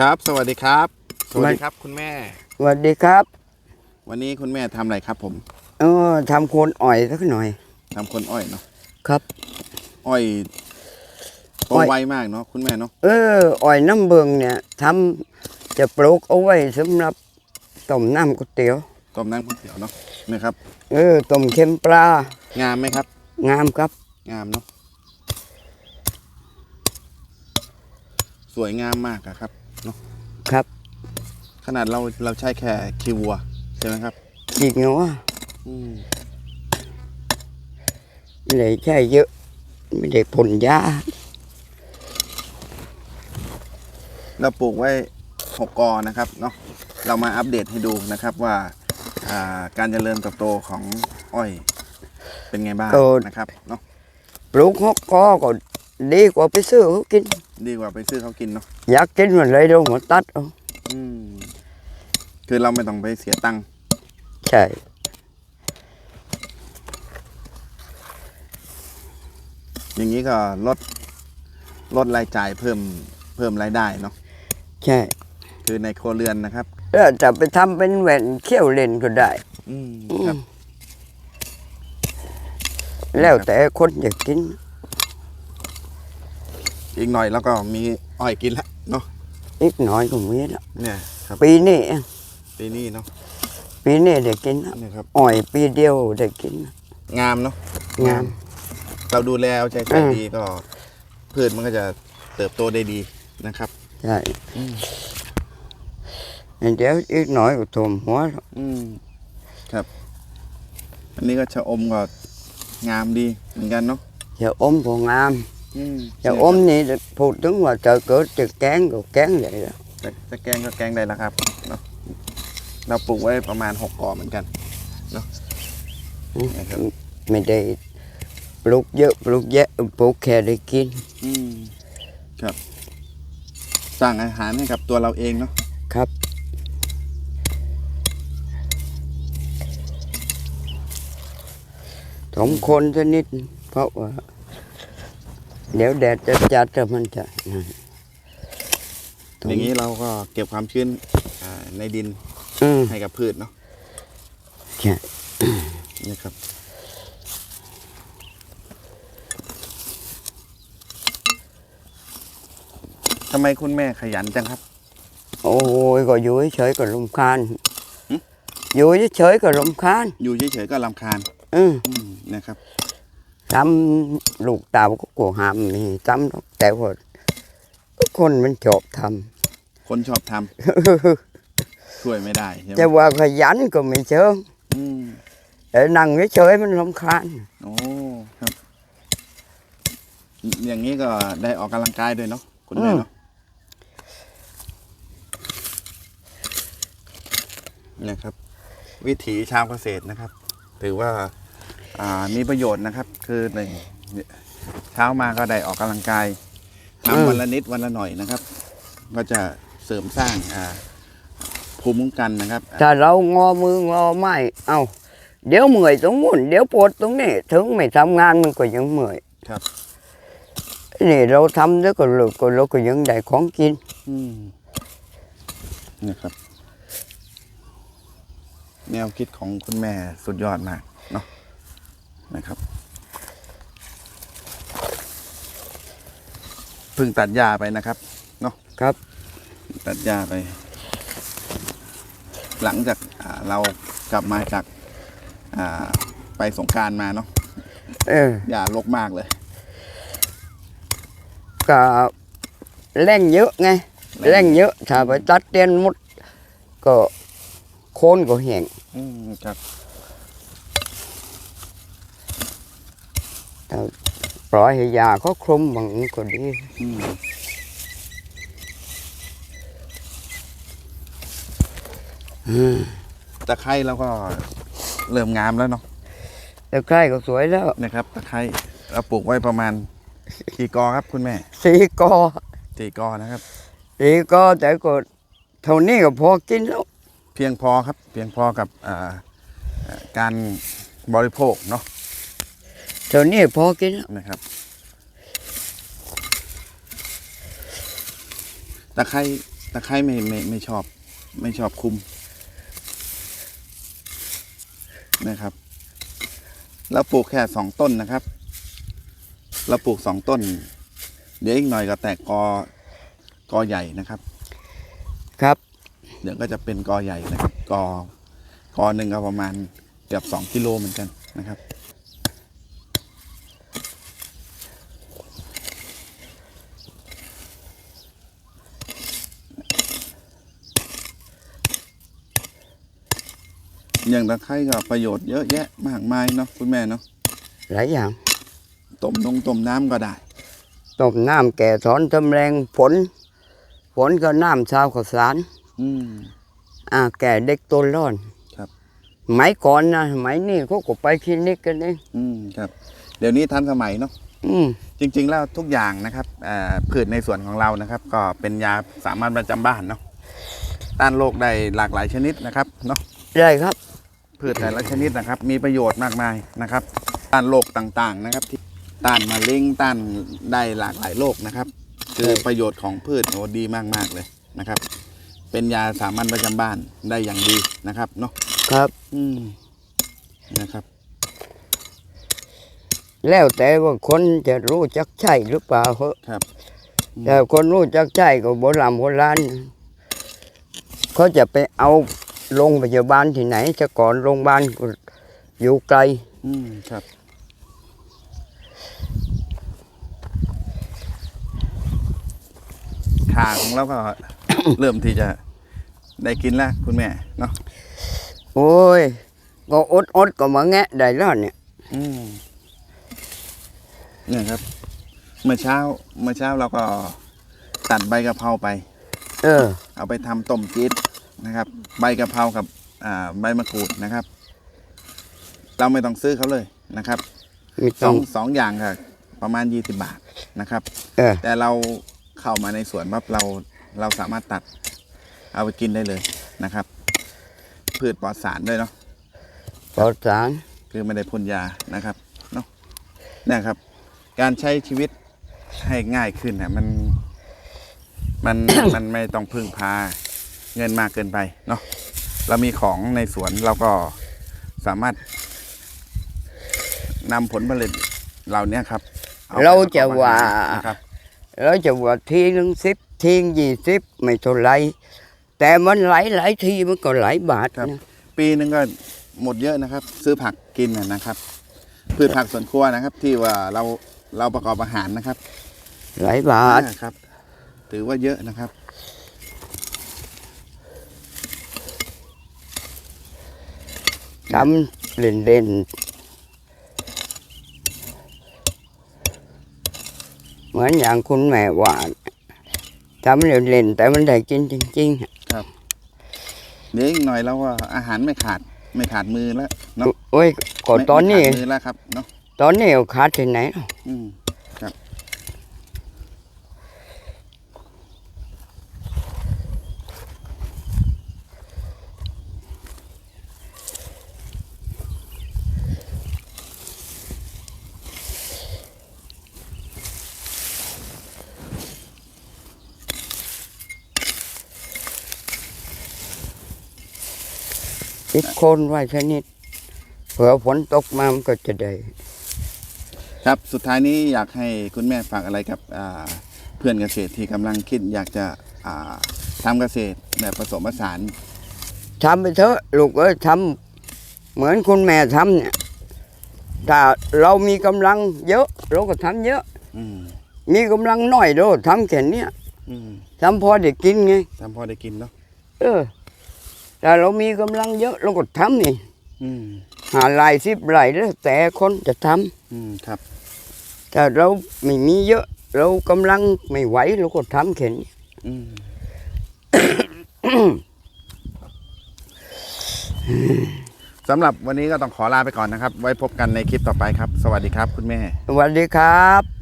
ครับ สวัสดีครับ สวัสดีครับ คุณแม่ สวัสดีครับ วันนี้คุณแม่ทำอะไรครับผมเออทำโคนอ่อยสักหน่อย ทำคนอ้อยเนาะครับ อ้อยโตอ้อย ไวมากเนาะคุณแม่เนาะเอออ่อยน้ำเบิงเนี่ยทำจะปลูกเอาไว้สำหรับต้มน้ำก๋วยเตี๋ยว ต้มน้ำก๋วยเตี๋ยวเนาะนะครับ เออต้มเค็มปลา งามไหมครับ งามครับ งามเนาะสวยงามมากอะครับเนาะ ครับ ขนาดเราเราใช้แค่คีวัวใช่ไหมครับจริงเหรอวะอืมไม่ได้ใช่เยอะ ไม่ได้ผลยาเราปลูกไว้หกกอนะครับเนาะเรามาอัปเดตให้ดูนะครับว่าอ่าการเจริญเติบโตของอ้อยเป็นไงบ้างนะครับเนาะ ปลูกฮอกกอก็ ดีกว่าไปซื้อเขากิน ดีกว่าไปซื้อเขากินเนาะอยากกินมันเลยโดนหัวตัดเอาอืมคือเราไม่ต้องไปเสียตังค์ใช่อย่างนี้ก็ลดลดรายจ่ายเพิ่มเพิ่มรายได้เนาะใช่คือในครัวเรือนนะครับแล้วจะไปทำเป็นแหวนเขี้ยวเล่นก็ได้ อืมครับ แล้วแต่คนอยากกิน อีกหน่อยแล้วก็มีอ้อยกินละเนาะอีกหน่อยก็มีแล้วเนี่ยครับปีนี้ปีนี้เนาะปีนี้ได้กินแล้วเนี่ยครับอ่อยปีเดียวได้กินงามเนาะงาม เราดูแลเอาใจใส่อืมดีก็พืชมันก็จะเติบโตได้ดีนะครับใช่เดี๋ยวอีกหน่อยก็ท่วมหัวแล้วอืมครับ อันนี้ก็ชะอมก็งามดีเหมือนกันเนาะจะอมก็งาม อืมจะอมนี่พูดถึงว่าจะเกิดจะแกงก็แกงได้แล้วแต่จะแกงก็แกงได้แล้วครับเนาะเราปลูกไว้ประมาณหกกอเหมือนกันเนาะนะครับไม่ได้ปลูกเยอะปลูกแยะปลูกแค่ได้กินอืมครับสร้างอาหารให้กับตัวเราเองเนาะครับสองคนสักนิดเพราะว่า เดี๋ยวแดดจะจัดจะมันจะนั่นอย่างนี้เราก็เก็บความชื้นอ่าในดินอืมให้กับพืชเนาะใช่นี่ครับทำไมคุณแม่ขยันจังครับ โอ้ยก็อยู่เฉยๆก็ลำคาญหึอยู่เฉยๆก็ลำคาญอยู่เฉยๆก็ลำคาญอืมอืมนะครับ ทำลูกเต่าก็กลัวหามนี่ทำหรอกแต่ว่าคนมันชอบทคนชอบทำำ ช่วยไม่ได้ใช่ไหมจะว่าขยันก็ไม่เชิงอืมแต่นั่งเฉยๆมันลำคาญโอ้ครับ อย่างนี้ก็ได้ออกกำลังกายด้วยเนาะคุณแม่เนาะเนี่ยครับ วิถีชาวเกษตรนะครับ ถือว่าอ่า มีประโยชน์นะครับ คือหนึ่งเช้ามาก็ได้ออกกำลังกายอืมทำวันละนิดวันละหน่อยนะครับ ก็จะเสริมสร้างอ่าภูมิคุ้มกันนะครับถ้าเรางอมืองอไม้เอาเดี๋ยวเมื่อยตรงนู้นเดี๋ยวปวดตรงนี้ถึงไม่ทำงานมันก็ยังเมื่อยครับนี่เราทำแล้วก็เราก็เราก็ยังได้ของกินอืมนี่ครับ แนวคิดของคุณแม่สุดยอดมากเนาะ นะครับเพิ่งตัดหญ้าไปนะครับเนาะครับ ตัดหญ้าไป หลังจากอ่าเรากลับมาจากอ่าไปสงกรารมาเนาะเออหญ้ารกมากเลย ก็แรงเยอะไงแรงเยอะถ้าไปตัดเตียนหมด ก็โคนก็แห้งอืมครับ ปล่อยให้ยาเขาคลุมมันก็ดีอืมอืมตะไคร้เราก็เริ่มงามแล้วเนาะแต่ใกล้ก็สวยแล้วนะครับตะไคร้เราปลูกไว้ประมาณกี่กอครับคุณแม่สีกอสี่กอนะครับสีกอแต่ก็เท่านี้ก็พอกินแล้ว เพียงพอครับ เพียงพอกับอ่าอ่าการบริโภคเนาะ เท่านี้พอกินแล้วนะครับตะไคร้ตะไคร้ไม่ไม่ไม่ชอบ ไม่ชอบคุมนะครับเราปลูกแค่สองต้นนะครับ เราปลูกสองต้น เดี๋ยวอีกหน่อยก็แตกกอกอใหญ่นะครับ ครับเดี๋ยวก็จะเป็นกอใหญ่นะครับกอกอหนึ่งก็ประมาณเกือบสองกิโลเหมือนกันนะครับ อย่างตะไคร้ก็ประโยชน์เยอะแยะมากมายเนาะคุณแม่เนาะหลายอย่างต้มนงต้มน้ำก็ได้ต้มน้ำแก่ถอนทำแรงฝนฝนก็น้ำชาวข้าวสารอืมอ่าแก่เด็กตัวร้อนครับสมัยก่อนนะสมัยนี้เขาก็ไปคลินิกกันเองอืมครับ เดี๋ยวนี้ทันสมัยเนาะอืมจริง ๆ แล้วทุกอย่างนะครับเอ่อพืชในส่วนของเรานะครับ ก็เป็นยาสามัญประจำบ้านเนาะ ต้านโรคได้หลากหลายชนิดนะครับเนาะได้ครับพืชแต่ละชนิดนะครับ มีประโยชน์มากมายนะครับ ต้านโรคต่างๆนะครับที่ต้านมะเร็งต้านได้หลากหลายโรคนะครับ คือประโยชน์ของพืชโอ้ดีมากๆเลยนะครับ เป็นยาสามัญประจำบ้านได้อย่างดีนะครับเนาะครับ อืมนะครับ แล้วแต่ว่าคนจะรู้จักใช่หรือเปล่าเหอะครับ แต่คนรู้จักใช่ก็โบราณโบราณ เขาจะไปเอาโรงพยาบาลที่ไหนจะก่อนโรงพยาบาลก็อยู่ไกล อืมครับ ขาของเราก็ เริ่มที่จะได้กินแล้วคุณแม่เนาะโอ้ยก็อดอดๆก็มาแงะได้แล้วเนี่ย อืมเนี่ยครับ เมื่อเช้า เมื่อเช้าเราก็ตัดใบกะเพราไป เออ เอาไปทำต้มจี๊ดนะครับ ใบกะเพรากับอ่าใบมะกรูดนะครับ เราไม่ต้องซื้อเขาเลยนะครับไม่สต้อองงสองอย่างค่ะ ประมาณ 20 บาทนะครับ เออ แต่เราเข้ามาในสวนปั๊บเราเราสามารถตัดเอาไปกินได้เลยนะครับ พืชปลอดสารด้วยเนาะ ปลอดสาร คือไม่ได้พ่นยานะครับเนาะเนี่ยครับ การใช้ชีวิตให้ง่ายขึ้นนะมัน มันมันไม่ต้องพึ่งพาเงินมากเกินไปเนาะเรามีของในสวนเราก็สามารถนำผลผลิตเหล่านี้ครับอไปเราจะประกอบว่าอาหารนะครับเราจะว่าทีหนึ่งสิบทียี่สิบไม่เท่าไรแต่มันหลายหลายทีมันก็หลายบาทครับนะปีหนึงก็หมดเยอะนะครับ ซื้อผักกินนะนะครับพืชผักสวนครัวนะครับ ที่ว่าเราเราประกอบอาหารนะครับ หลายบาทนะครับ ถือว่าเยอะนะครับ ทำเล่นเล่นๆเหมือนอย่างคุณแม่ว่าทำเล่นเล่นๆแต่มันได้กินจริงๆอะเดี๋ยวอีกหน่อยเราก็อาหารไม่ขาดไม่ขาดมือแล้วเนาะโอ้ยก็ไม่ตอนนี้ไม่ขาดมือแล้วครับเนาะตอนนี้เอาขาดที่ไหนเนาะ อืม ครับติดโคนไว้ชนิดเผื่อฝนตกมามันก็จะได้ ครับสุดท้ายนี้อยากให้คุณแม่ฝากอะไรกับอ่าเพื่อนเกษตรที่กำลังคิดอยากจะอ่าทำเกษตรแบบผสมผสาน ทำไปเถอะลูกเอ้ยทำเหมือนคุณแม่ทำเนี่ยถ้าเรามีกำลังเยอะ เราก็ทำเยอะ อืมมีกำลังน้อยเราทำแค่เนี้ยอืมทำพอได้กินไง ทำพอได้กินเนาะ เออ แต่เรามีกำลังเยอะเราก็ทำนี่อืมหาลายสิบลายแล้วแต่คนจะทำอืมครับแต่เราไม่มีเยอะ เรากำลังไม่ไหวเราก็ทำแค่นี้ อืมสำหรับวันนี้ก็ต้องขอลาไปก่อนนะครับ ไว้พบกันในคลิปต่อไปครับ สวัสดีครับคุณแม่ สวัสดีครับ